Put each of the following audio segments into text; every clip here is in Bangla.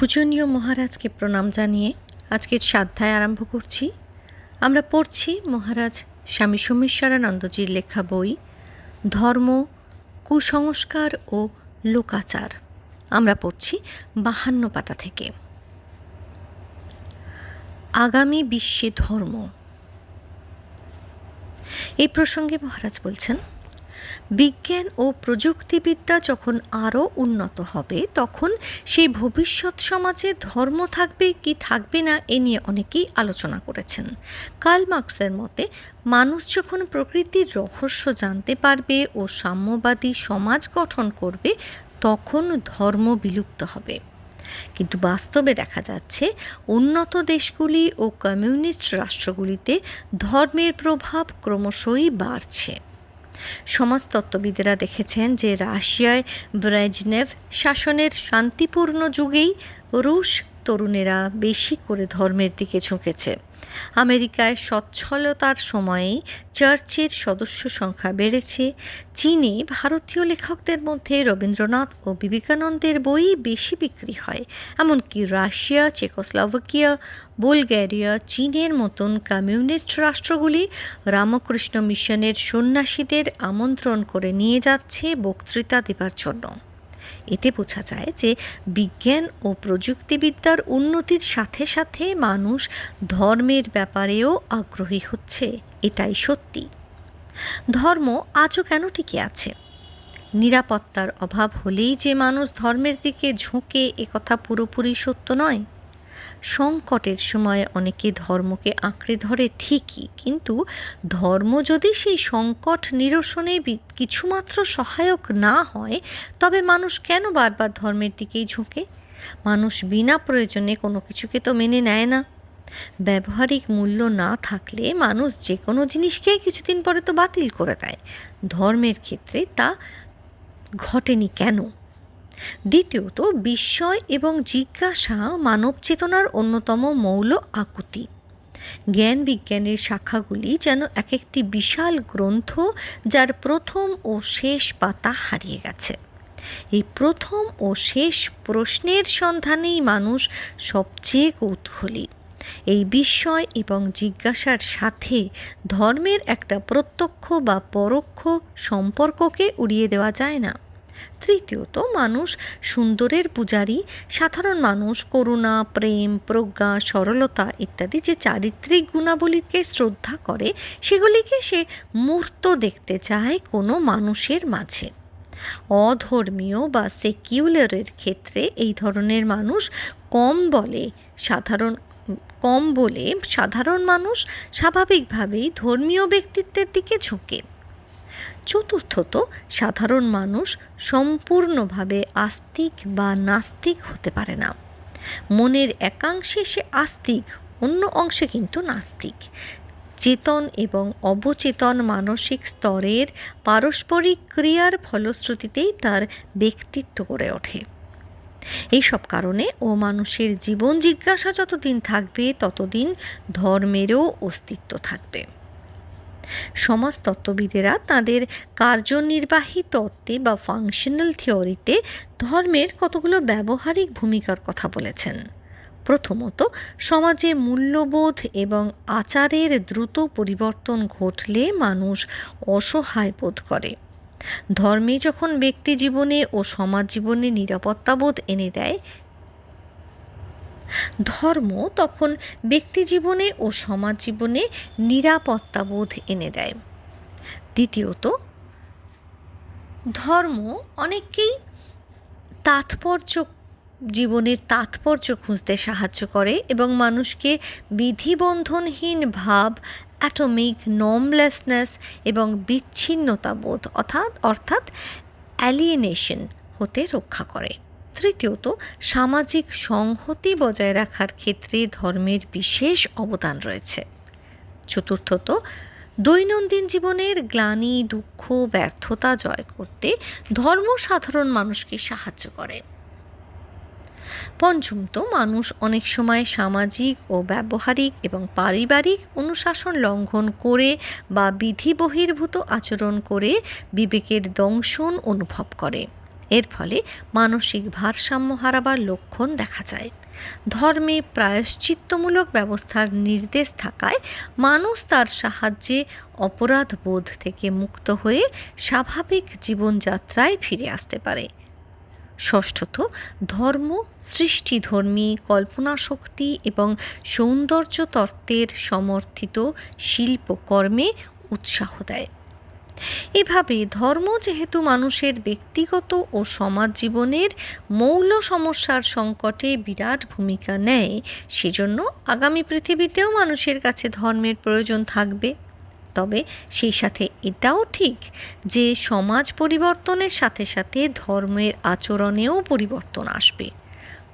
পূজনীয় মহারাজকে প্রণাম জানিয়ে আজকের সাধ্যায় আরম্ভ করছি। আমরা পড়ছি মহারাজ স্বামী সোমেশ্বরানন্দজির লেখা বই, ধর্ম, কুসংস্কার ও লোকাচার। আমরা পড়ছি বাহান্ন পাতা থেকে। আগামী বিশ্বে ধর্ম। এই প্রসঙ্গে মহারাজ বলছেন বিজ্ঞান ও প্রযুক্তিবিদ্যা যখন আরও উন্নত হবে, তখন সেই ভবিষ্যৎ সমাজে ধর্ম থাকবে কি থাকবে না এ নিয়ে অনেকেই আলোচনা করেছেন। কার্ল মার্কসের মতে, মানুষ যখন প্রকৃতির রহস্য জানতে পারবে ও সাম্যবাদী সমাজ গঠন করবে, তখন ধর্ম বিলুপ্ত হবে। কিন্তু বাস্তবে দেখা যাচ্ছে, উন্নত দেশগুলি ও কমিউনিস্ট রাষ্ট্রগুলিতে ধর্মের প্রভাব ক্রমশই বাড়ছে। সমাজতত্ত্ববিদেরা দেখেছেন যে রাশিয়ায় ব্রেজনেভ শাসনের শান্তিপূর্ণ যুগেই রুশ তরুণেরা বেশি করে ধর্মের দিকে ঝুঁকেছে। আমেরিকায় সচ্ছলতার সময়েই চার্চের সদস্য সংখ্যা বেড়েছে। চীনে ভারতীয় লেখকদের মধ্যে রবীন্দ্রনাথ ও বিবেকানন্দের বই বেশি বিক্রি হয়। এমনকি রাশিয়া, চেকোস্লোভাকিয়া, বুলগেরিয়া, চীনের মতন কমিউনিস্ট রাষ্ট্রগুলি রামকৃষ্ণ মিশনের সন্ন্যাসীদের আমন্ত্রণ করে নিয়ে যাচ্ছে বক্তৃতা দেবার জন্য। এতে বোঝা যায় যে বিজ্ঞান ও প্রযুক্তিবিদ্যার উন্নতির সাথে সাথে মানুষ ধর্মের ব্যাপারেও আগ্রহী হচ্ছে, এটাই সত্যি। ধর্ম আজও কেন টিকে আছে? নিরাপত্তার অভাব হলেই যে মানুষ ধর্মের দিকে ঝোঁকে একথা পুরোপুরি সত্য নয়? সংকটের সময় অনেকে ধর্মকে আঁকড়ে ধরে ঠিকই, কিন্তু ধর্ম যদি সেই সংকট নিরসনে কিছুমাত্র সহায়ক না হয়, তবে মানুষ কেন বারবার ধর্মের দিকেই ঝুঁকে? মানুষ বিনা প্রয়োজনে কোনো কিছুকে তো মেনে নেয় না। ব্যবহারিক মূল্য না থাকলে মানুষ যে কোনো জিনিসকেই কিছুদিন পরে তো বাতিল করে দেয়। ধর্মের ক্ষেত্রে তা ঘটেনি কেন? দ্বিতীয়ত, বিস্ময় এবং জিজ্ঞাসা মানব চেতনার অন্যতম মৌল আকুতি। জ্ঞান বিজ্ঞানের শাখাগুলি যেন এক একটি বিশাল গ্রন্থ যার প্রথম ও শেষ পাতা হারিয়ে গেছে। এই প্রথম ও শেষ প্রশ্নের সন্ধানেই মানুষ সবচেয়ে কৌতূহলী। এই বিস্ময় এবং জিজ্ঞাসার সাথে ধর্মের একটা প্রত্যক্ষ বা পরোক্ষ সম্পর্ককে উড়িয়ে দেওয়া যায় না। তৃতীয়ত, মানুষ সুন্দরের পূজারী, সাধারণ মানুষ করুণা, প্রেম, প্রজ্ঞা, সরলতা ইত্যাদি যে চারিত্রিক গুণাবলীকে শ্রদ্ধা করে, সেগুলিকে সে মূর্ত দেখতে চায় কোনো মানুষের মাঝে। অধর্মীয় বা সেকিউলারের ক্ষেত্রে এই ধরনের মানুষ কম বলে সাধারণ, কম বলে সাধারণ মানুষ স্বাভাবিকভাবেই ধর্মীয় ব্যক্তিত্বের দিকে ঝুঁকে। চতুর্থত, সাধারণ মানুষ সম্পূর্ণভাবে আস্তিক বা নাস্তিক হতে পারে না। মনের একাংশে সে আস্তিক, অন্য অংশে কিন্তু নাস্তিক। চেতন এবং অবচেতন মানসিক স্তরের পারস্পরিক ক্রিয়ার ফলশ্রুতিতেই তার ব্যক্তিত্ব গড়ে ওঠে। এইসব কারণে ও মানুষের জীবন জিজ্ঞাসা যতদিন থাকবে, ততদিন ধর্মেরও অস্তিত্ব থাকবে। সমাজতত্ত্ববিদেরা তাদের কার্যনির্বাহী তত্ত্বে বা ফাংশনাল থিওরিতে ধর্মের কতগুলো ব্যবহারিক ভূমিকার কথা বলেছেন। প্রথমত, সমাজে মূল্যবোধ এবং আচারের দ্রুত পরিবর্তন ঘটলে মানুষ অসহায় বোধ করে। ধর্মে যখন ব্যক্তি জীবনে ও সমাজ জীবনে নিরাপত্তাবোধ এনে দেয় ধর্ম তখন ব্যক্তি জীবনে ও সমাজ জীবনে নিরাপত্তাবোধ এনে দেয়। দ্বিতীয়ত, ধর্ম অনেককেই তাৎপর্য, জীবনের তাৎপর্য খুঁজতে সাহায্য করে এবং মানুষকে বিধিবন্ধনহীন ভাব অ্যাটমিক নমলেসনেস এবং বিচ্ছিন্নতাবোধ অর্থাৎ অর্থাৎ অ্যালিয়েনেশন হতে রক্ষা করে। তৃতীয়ত, সামাজিক সংহতি বজায় রাখার ক্ষেত্রে ধর্মের বিশেষ অবদান রয়েছে। চতুর্থত, দৈনন্দিন জীবনের গ্লানি, দুঃখ, ব্যর্থতা জয় করতে ধর্ম সাধারণ মানুষকে সাহায্য করে। পঞ্চমত, মানুষ অনেক সময় সামাজিক ও ব্যবহারিক এবং পারিবারিক অনুশাসন লঙ্ঘন করে বা বিধি বহির্ভূত আচরণ করে বিবেকের দংশন অনুভব করে। এর ফলে মানসিক ভারসাম্য হারাবার লক্ষণ দেখা যায়। ধর্মে প্রায়শ্চিত্তমূলক ব্যবস্থার নির্দেশ থাকায় মানুষ তার সাহায্যে অপরাধ বোধ থেকে মুক্ত হয়ে স্বাভাবিক জীবনযাত্রায় ফিরে আসতে পারে। ষষ্ঠত, ধর্ম, সৃষ্টিধর্মী কল্পনা শক্তি এবং সৌন্দর্য তত্ত্বের সমর্থিত শিল্পকর্মে উৎসাহ দেয়। এভাবে ধর্ম যেহেতু মানুষের ব্যক্তিগত ও সমাজ জীবনের মৌল সমস্যার সংকটে বিরাট ভূমিকা নেয়, সেজন্য আগামী পৃথিবীতেও মানুষের কাছে ধর্মের প্রয়োজন থাকবে। তবে সেই সাথে এটাও ঠিক যে সমাজ পরিবর্তনের সাথে সাথে ধর্মের আচরণেও পরিবর্তন আসবে।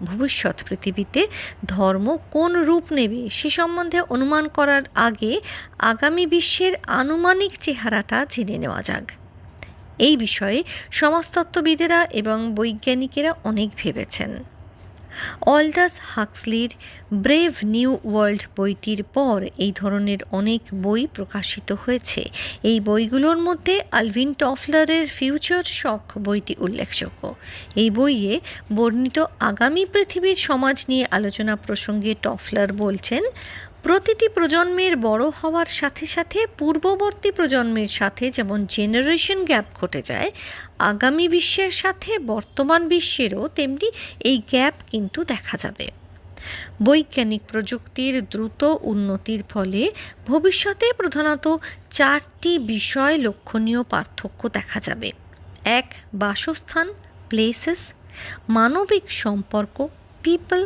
ভবিষ্যৎ পৃথিবীতে ধর্ম কোন রূপ নেবে সে সম্বন্ধে অনুমান করার আগে আগামী বিশ্বের আনুমানিক চেহারাটা জেনে নেওয়া যাক। এই বিষয়ে সমাজতত্ত্ববিদেরা এবং বৈজ্ঞানিকেরা অনেক ভেবেছেন। অলডাস হাক্সলির ব্রেভ নিউ ওয়ার্ল্ড বইটির পর এই ধরনের অনেক বই প্রকাশিত হয়েছে। এই বইগুলোর মধ্যে আলভিন টফলারের ফিউচার শখ বইটি উল্লেখযোগ্য। এই বইয়ে বর্ণিত আগামী পৃথিবীর সমাজ নিয়ে আলোচনা প্রসঙ্গে টফলার বলছেন প্রতিটি প্রজন্মের বড় হওয়ার সাথে সাথে পূর্ববর্তী প্রজন্মের সাথে যেমন জেনারেশন গ্যাপ ঘটে যায়, আগামী বিশ্বের সাথে বর্তমান বিশ্বেরও তেমনি এই গ্যাপ কিন্তু দেখা যাবে। বৈজ্ঞানিক প্রযুক্তির দ্রুত উন্নতির ফলে ভবিষ্যতে প্রধানত চারটি বিষয় লক্ষণীয় পার্থক্য দেখা যাবে। এক, বাসস্থান প্লেসেস মানবিক সম্পর্ক পিপল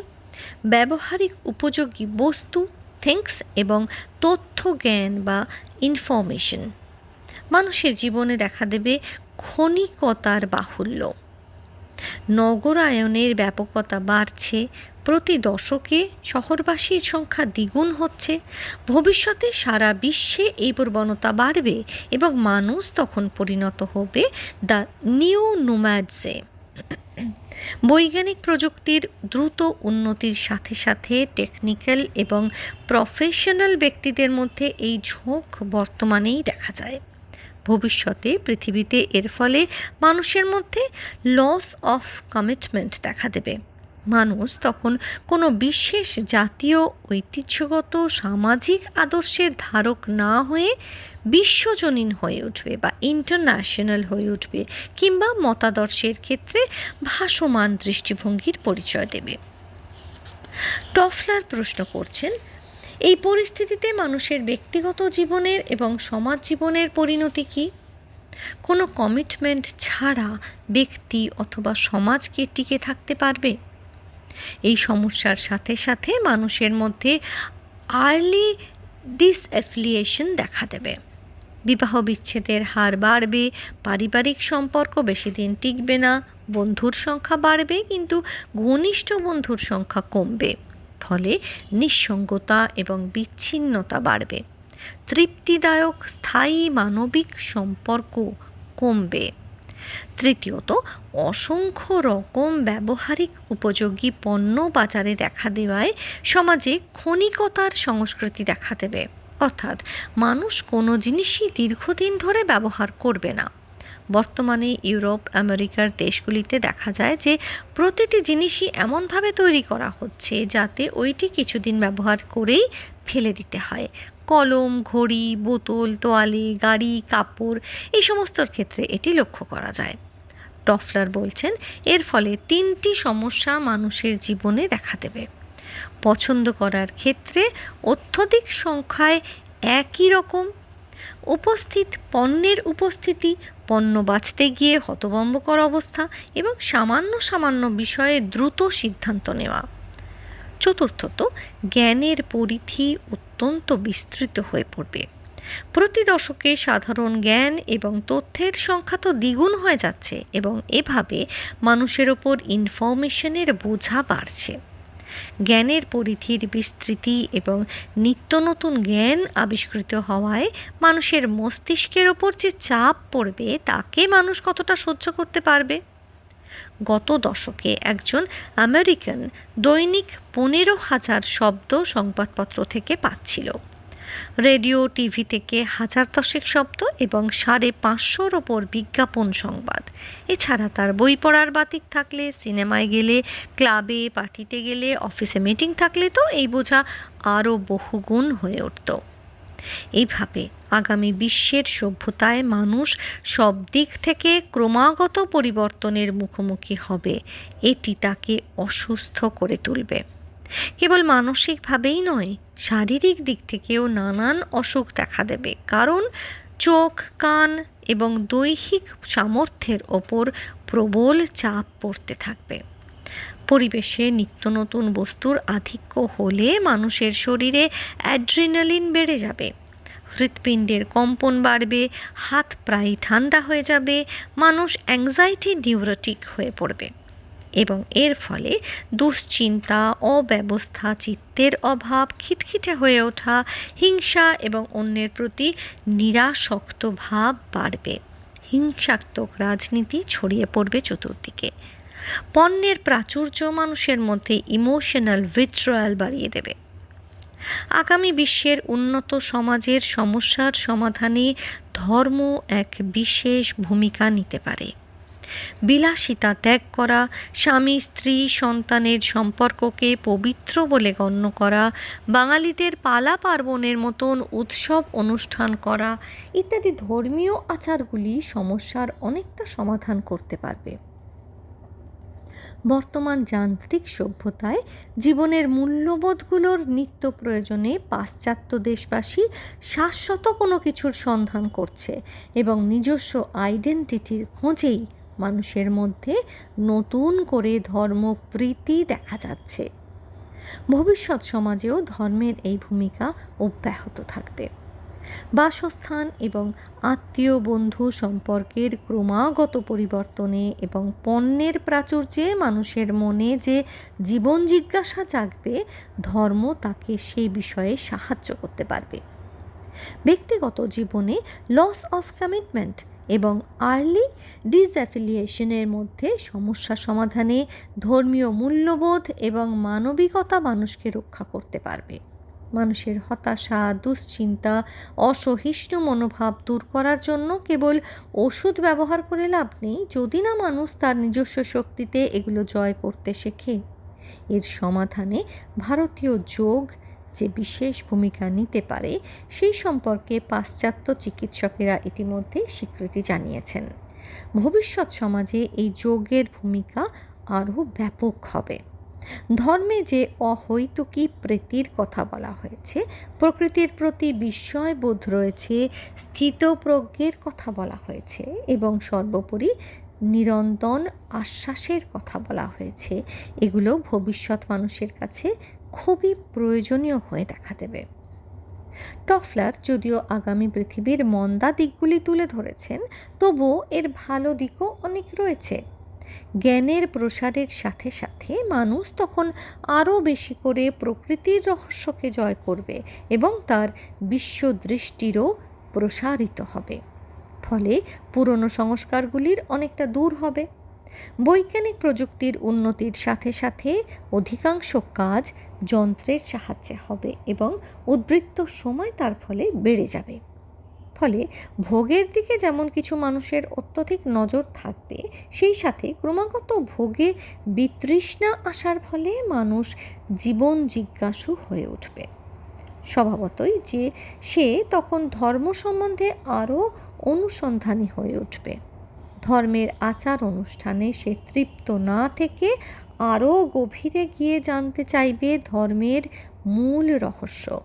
ব্যবহারিক উপযোগী বস্তু থিংস এবং তথ্য জ্ঞান বা ইনফরমেশন। মানুষের জীবনে দেখা দেবে ক্ষণিকতার বাহুল্য। নগরায়নের ব্যাপকতা বাড়ছে, প্রতি দশকে শহরবাসীর সংখ্যা দ্বিগুণ হচ্ছে, ভবিষ্যতে সারা বিশ্বে এই প্রবণতা বাড়বে এবং মানুষ তখন পরিণত হবে দ্য নিউ নোম্যাডসে। বৈজ্ঞানিক প্রযুক্তির দ্রুত উন্নতির সাথে সাথে টেকনিক্যাল এবং প্রফেশনাল ব্যক্তিদের মধ্যে এই ঝোঁক বর্তমানেই দেখা যায়। ভবিষ্যতে পৃথিবীতে এর ফলে মানুষের মধ্যে লস অফ কমিটমেন্ট দেখা দেবে। মানুষ তখন কোনো বিশেষ জাতীয়, ঐতিহ্যগত, সামাজিক আদর্শের ধারক না হয়ে বিশ্বজনীন হয়ে উঠবে বা ইন্টারন্যাশনাল হয়ে উঠবে কিংবা মতাদর্শের ক্ষেত্রে ভাসমান দৃষ্টিভঙ্গির পরিচয় দেবে। টফলার প্রশ্ন করছেন, এই পরিস্থিতিতে মানুষের ব্যক্তিগত জীবনের এবং সমাজ জীবনের পরিণতি কী? কোনো কমিটমেন্ট ছাড়া ব্যক্তি অথবা সমাজকে টিকে থাকতে পারবে? এই সমস্যার সাথে সাথে মানুষের মধ্যে আর্লি ডিসঅ্যাফিলিয়েশন দেখা দেবে। বিবাহ বিচ্ছেদের হার বাড়বে, পারিবারিক সম্পর্ক বেশি দিন টিকবে না, বন্ধুর সংখ্যা বাড়বে, কিন্তু ঘনিষ্ঠ বন্ধুর সংখ্যা কমবে, ফলে নিঃসঙ্গতা এবং বিচ্ছিন্নতা বাড়বে। তৃপ্তিদায়ক, স্থায়ী মানবিক সম্পর্ক কমবে। তৃতীয়ত, অসংখ্য রকম ব্যবহারিক উপযোগী পণ্য বাজারে দেখা দেওয়ায় সমাজে ক্ষণিকতার সংস্কৃতি দেখা দেবে। অর্থাৎ মানুষ কোনো জিনিসই দীর্ঘদিন ধরে ব্যবহার করবে না। বর্তমানে ইউরোপ, আমেরিকার দেশগুলিতে দেখা যায় যে প্রতিটি জিনিসই এমনভাবে তৈরি করা হচ্ছে যাতে ওইটি কিছুদিন ব্যবহার করেই ফেলে দিতে হয়। কলম, ঘড়ি, বোতল, তোয়ালে, গাড়ি, কাপড়, এই সমস্তর ক্ষেত্রে এটি লক্ষ্য করা যায়। টফলার বলছেন, এর ফলে তিনটি সমস্যা মানুষের জীবনে দেখা দেবে। পছন্দ করার ক্ষেত্রে অত্যধিক সংখ্যায় একই রকম। উপস্থিত পণ্যের উপস্থিতি, পণ্য বাঁচতে গিয়ে হতবম্বকর অবস্থা এবং সামান্য সামান্য বিষয়ে দ্রুত সিদ্ধান্ত নেওয়া। চতুর্থত, জ্ঞানের পরিধি অত্যন্ত বিস্তৃত হয়ে পড়বে। প্রতি দশকে সাধারণ জ্ঞান এবং তথ্যের সংখ্যা তো দ্বিগুণ হয়ে যাচ্ছে এবং এভাবে মানুষের ওপর ইনফরমেশনের বোঝা বাড়ছে। জ্ঞানের পরিধির বিস্তৃতি এবং নিত্য নতুন জ্ঞান আবিষ্কৃত হওয়ায় মানুষের মস্তিষ্কের ওপর যে চাপ পড়বে, তাকে মানুষ কতটা সহ্য করতে পারবে? গত দশকে একজন আমেরিকান দৈনিক পনেরো হাজার শব্দ সংবাদপত্র থেকে পাচ্ছিল। রেডিও, টিভি থেকে হাজার দশেক শব্দ এবং সাড়ে পাঁচশোর ওপর বিজ্ঞাপন সংবাদ। এছাড়া তার বই পড়ার বাতিক থাকলে, সিনেমায় গেলে, ক্লাবে, পার্টিতে গেলে, অফিসে মিটিং থাকলে তো এই বোঝা আরও বহুগুণ হয়ে উঠত। এইভাবে আগামী বিশ্বের সভ্যতায় মানুষ সব দিক থেকে ক্রমাগত পরিবর্তনের মুখোমুখি হবে। এটি তাকে অসুস্থ করে তুলবে। কেবল মানসিকভাবেই নয়, শারীরিক দিক থেকেও নানান অসুখ দেখা দেবে। কারণ চোখ, কান এবং দৈহিক সামর্থ্যের ওপর প্রবল চাপ পড়তে থাকবে। পরিবেশে নিত্য নতুন বস্তুর আধিক্য হলে মানুষের শরীরে অ্যাড্রিনালিন বেড়ে যাবে। হৃৎপিণ্ডের কম্পন বাড়বে, হাত প্রায় ঠান্ডা হয়ে যাবে, মানুষ অ্যাংজাইটি নিউরোটিক হয়ে পড়বে। এবং এর ফলে দুশ্চিন্তা, অব্যবস্থা, চিত্তের অভাব, খিটখিটে হয়ে ওঠা, হিংসা এবং অন্যের প্রতি নিরাসক্ত ভাব বাড়বে। হিংসাত্মক রাজনীতি ছড়িয়ে পড়বে চতুর্দিকে। পণ্যের প্রাচুর্য মানুষের মধ্যে ইমোশনাল উইথড্রয়াল বাড়িয়ে দেবে। আগামী বিশ্বের উন্নত সমাজের সমস্যার সমাধানে ধর্ম এক বিশেষ ভূমিকা নিতে পারে। বিলাসিতা ত্যাগ করা, স্বামী, স্ত্রী, সন্তানের সম্পর্ককে পবিত্র বলে গণ্য করা, বাঙালিদের পালা পার্বণের মতন উৎসব অনুষ্ঠান করা ইত্যাদি ধর্মীয় আচারগুলি সমস্যার অনেকটা সমাধান করতে পারবে। বর্তমান যান্ত্রিক সভ্যতায় জীবনের মূল্যবোধগুলোর নিত্য প্রয়োজনে পাশ্চাত্য দেশবাসী শাশ্বত কোনো কিছুর সন্ধান করছে এবং নিজস্ব আইডেন্টিটির খোঁজেই মানুষের মধ্যে নতুন করে ধর্মপ্রীতি দেখা যাচ্ছে। ভবিষ্যৎ সমাজেও ধর্মের এই ভূমিকা অব্যাহত থাকবে। বাসস্থান এবং আত্মীয় বন্ধু সম্পর্কের ক্রমাগত পরিবর্তনে এবং পণ্যের প্রাচুর্যে মানুষের মনে যে জীবন জিজ্ঞাসা জাগবে, ধর্ম তাকে সেই বিষয়ে সাহায্য করতে পারবে। ব্যক্তিগত জীবনে লস অফ কমিটমেন্ট এবং আর্লি ডিসঅ্যাফিলিয়েশনের মধ্যে সমস্যা সমাধানে ধর্মীয় মূল্যবোধ এবং মানবিকতা মানুষকে রক্ষা করতে পারবে। মানুষের হতাশা, দুশ্চিন্তা, অসহিষ্ণু মনোভাব দূর করার জন্য কেবল ওষুধ ব্যবহার করে লাভ নেই। যদি না মানুষ তার নিজস্ব শক্তিতে এগুলো জয় করতে শেখে। এর সমাধানে ভারতীয় যোগ যে বিশেষ ভূমিকা নিতে পারে, সেই সম্পর্কে পাশ্চাত্য চিকিৎসকেরা ইতিমধ্যে স্বীকৃতি জানিয়েছেন। ভবিষ্যৎ সমাজে এই যোগের ভূমিকা আরও ব্যাপক হবে। ধর্মে যে অহৈতুকী প্রীতির কথা বলা হয়েছে, প্রকৃতির প্রতি বিস্ময়বোধ রয়েছে স্থিতপ্রজ্ঞের কথা বলা হয়েছে এবং সর্বোপরি নিরন্তন আশ্বাসের কথা বলা হয়েছে। এগুলো ভবিষ্যৎ মানুষের কাছে খুবই প্রয়োজনীয় হয়ে দেখা দেবে। টফলার যদিও আগামী পৃথিবীর মন্দা দিকগুলি তুলে ধরেছেন, তবুও এর ভালো দিকও অনেক রয়েছে। জ্ঞানের প্রসারের সাথে সাথে মানুষ তখন আরও বেশি করে প্রকৃতির রহস্যকে জয় করবে এবং তার বিশ্বদৃষ্টিরও প্রসারিত হবে। ফলে পুরনো সংস্কারগুলির অনেকটা দূর হবে। বৈজ্ঞানিক প্রযুক্তির উন্নতির সাথে সাথে অধিকাংশ কাজ যন্ত্রের সাহায্যে হবে এবং উদ্বৃত্ত সময় তার ফলে বেড়ে যাবে। ফলে ভোগের দিকে যেমন কিছু মানুষের অত্যধিক নজর থাকবে, সেই সাথে ক্রমাগত ভোগে বিতৃষ্ণা আসার ফলে মানুষ জীবন জিজ্ঞাসু হয়ে উঠবে। স্বভাবতই যে সে তখন ধর্ম সম্বন্ধে আরও অনুসন্ধানী হয়ে উঠবে। ধর্মের আচার অনুষ্ঠানে সে তৃপ্ত না থেকে আরও গভীরে গিয়ে জানতে চাইবে ধর্মের মূল রহস্য।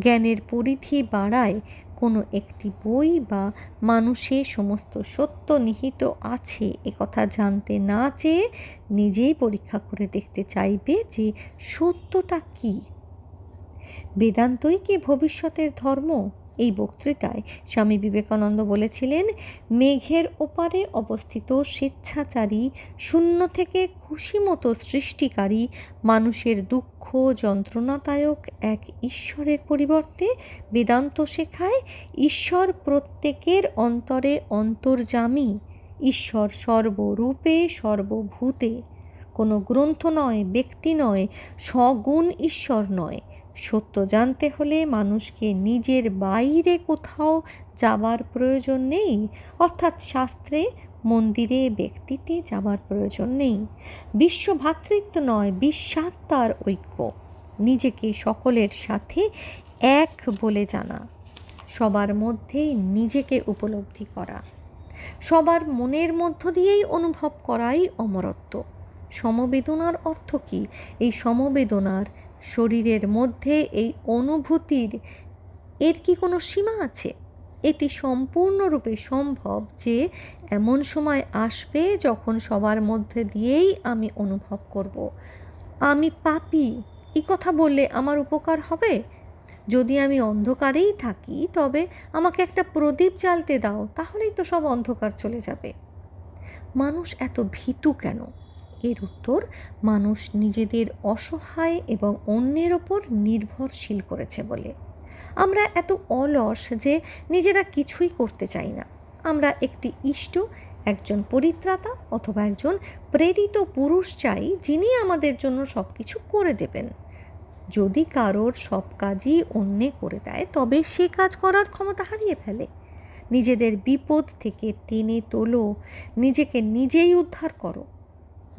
জ্ঞানের পরিধি বাড়ায় কোনো একটি বই বা মানুষে সমস্ত সত্য নিহিত আছে একথা জানতে না চেয়ে নিজেই পরীক্ষা করে দেখতে চাইবে যে সত্যটা কী। বেদান্তই কি ভবিষ্যতের ধর্ম? এই বক্তৃতায় স্বামী বিবেকানন্দ বলেছিলেন, মেঘের ওপারে অবস্থিত স্বেচ্ছাচারী শূন্য থেকে খুশি মতো সৃষ্টিকারী মানুষের দুঃখ যন্ত্রণাদায়ক এক ঈশ্বরের পরিবর্তে বেদান্ত শেখায়, ঈশ্বর প্রত্যেকের অন্তরে অন্তর্জামী, ঈশ্বর সর্বরূপে সর্বভূতে। কোনো গ্রন্থ নয়, ব্যক্তি নয়, সগুণ ঈশ্বর নয়। সত্য জানতে হলে মানুষকে নিজের বাইরে কোথাও যাবার প্রয়োজন নেই। অর্থাৎ শাস্ত্রে মন্দিরে ব্যক্তিতে যাবার প্রয়োজন নেই। বিশ্ব ভ্রাতৃত্ব নয়, বিশ্বাত্মার ঐক্য। নিজেকে সকলের সাথে এক বলে জানা। সবার মধ্যে নিজেকে উপলব্ধি করা। সবার মনের মধ্য দিয়েই অনুভব করাই অমরত্ব। সমবেদনার অর্থ কী? এই সমবেদনার শরীরের মধ্যে এই অনুভূতির এর কি কোনো সীমা আছে? এটি সম্পূর্ণরূপে সম্ভব যে এমন সময় আসবে যখন সবার মধ্যে দিয়েই আমি অনুভব করব। আমি পাপি এই কথা বললে আমার উপকার হবে? যদি আমি অন্ধকারেই থাকি, তবে আমাকে একটা প্রদীপ জ্বালতে দাও, তাহলেই তো সব অন্ধকার চলে যাবে। মানুষ এত ভীতু কেন? এর উত্তর, মানুষ নিজেদের অসহায় এবং অন্যের ওপর নির্ভরশীল করেছে বলে। আমরা এত অলস যে নিজেরা কিছুই করতে চাই না। আমরা একটি ইষ্ট, একজন পরিত্রাতা অথবা একজন প্রেরিত পুরুষ চাই যিনি আমাদের জন্য সব কিছু করে দেবেন। যদি কারোর সব কাজই অন্যে করে দেয়, তবে সে কাজ করার ক্ষমতা হারিয়ে ফেলে। নিজেদের বিপদ থেকে টেনে তোলো, নিজেকে নিজেই উদ্ধার করো।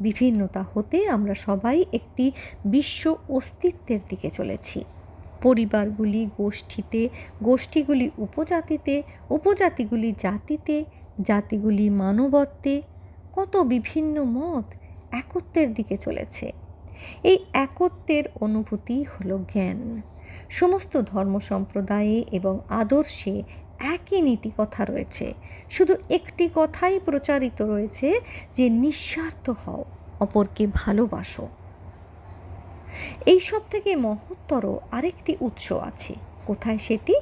বিভিন্নতা হতে আমরা সবাই একটি বিশ্ব অস্তিত্বের দিকে চলেছি। পরিবারগুলি গোষ্ঠীতে, গোষ্ঠীগুলি উপজাতিতে, উপজাতিগুলি জাতিতে, জাতিগুলি মানবত্বে কত বিভিন্ন মত একত্বের দিকে চলেছে। এই একত্বের অনুভূতি হলো জ্ঞান। সমস্ত ধর্ম সম্প্রদায়ে এবং আদর্শে একই নীতি কথা রয়েছে। শুধু একটি কথাই প্রচারিত রয়েছে যে নিঃস্বার্থ হও, অপরকে ভালোবাসো। এই সব থেকে মহত্তর আরেকটি উৎস আছে। কোথায় সেটি?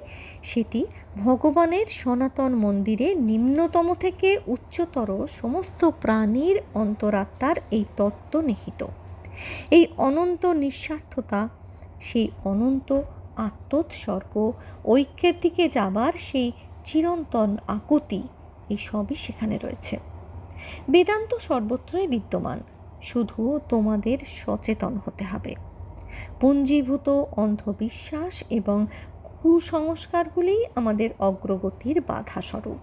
সেটি ভগবানের সনাতন মন্দিরে নিম্নতম থেকে উচ্চতর সমস্ত প্রাণীর অন্তরাত্মার এই তত্ত্ব নিহিত। এই অনন্ত নিঃস্বার্থতা, সেই অনন্ত আত্মোৎসর্গ, ঐক্যের দিকে যাবার সেই চিরন্তন আকুতি এই সবই সেখানে রয়েছে। বেদান্ত সর্বত্রই বিদ্যমান, শুধু তোমাদের সচেতন হতে হবে। পুঞ্জীভূত অন্ধবিশ্বাস এবং কুসংস্কারগুলি আমাদের অগ্রগতির বাধা স্বরূপ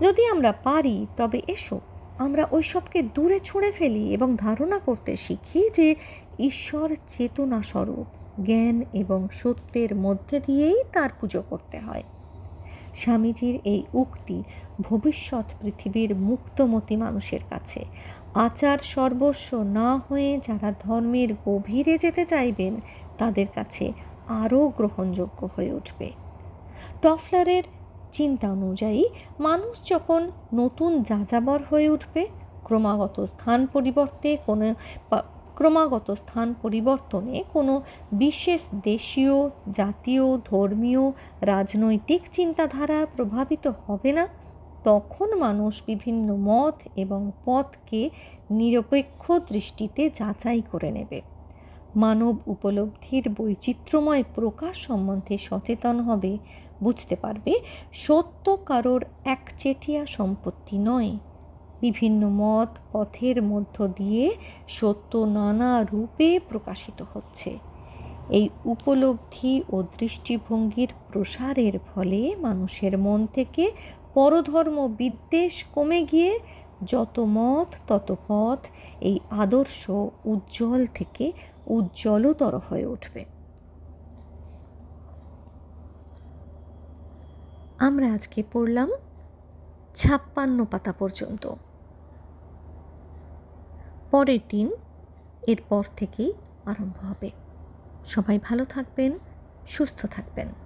যদি আমরা পারি, তবে এসো, আমরা ওইসবকে দূরে ছুঁড়ে ফেলি এবং ধারণা করতে শিখি যে ঈশ্বর চেতনা স্বরূপ জ্ঞান এবং সত্যের মধ্যে দিয়েই তার পুজো করতে হয়। স্বামীজির এই উক্তি ভবিষ্যৎ পৃথিবীর মুক্তমতি মানুষের কাছে। আচার সর্বস্ব না হয়ে যারা ধর্মের গভীরে যেতে চাইবেন, তাদের কাছে আরও গ্রহণযোগ্য হয়ে উঠবে। টফলারের চিন্তা অনুযায়ী, মানুষ যখন নতুন যাযাবর হয়ে উঠবে, ক্রমাগত স্থান পরিবর্তে কোনো ক্রমাগত স্থান পরিবর্তনে কোনো বিশেষ দেশীয়, জাতীয়, ধর্মীয়, রাজনৈতিক চিন্তাধারা প্রভাবিত হবে না। তখন মানুষ বিভিন্ন মত এবং পথকে নিরপেক্ষ দৃষ্টিতে যাচাই করে নেবে। মানব উপলব্ধির বৈচিত্র্যময় প্রকাশ সম্বন্ধে সচেতন হবে, বুঝতে পারবে, সত্য কারোর একচেটিয়া সম্পত্তি নয়। বিভিন্ন মত, পথের মধ্য দিয়ে সত্য নানা রূপে প্রকাশিত হচ্ছে। এই উপলব্ধি ও দৃষ্টিভঙ্গির প্রসারের ফলে মানুষের মন থেকে পরধর্ম বিদ্বেষ কমে গিয়ে যত মত, তত পথ এই আদর্শ উজ্জ্বল থেকে উজ্জ্বলতর হয়ে উঠবে। আমরা আজকে পড়লাম ছাপ্পান্ন পাতা পর্যন্ত। পরের দিন এরপর থেকেই আরম্ভ হবে। সবাই ভালো থাকবেন সুস্থ থাকবেন।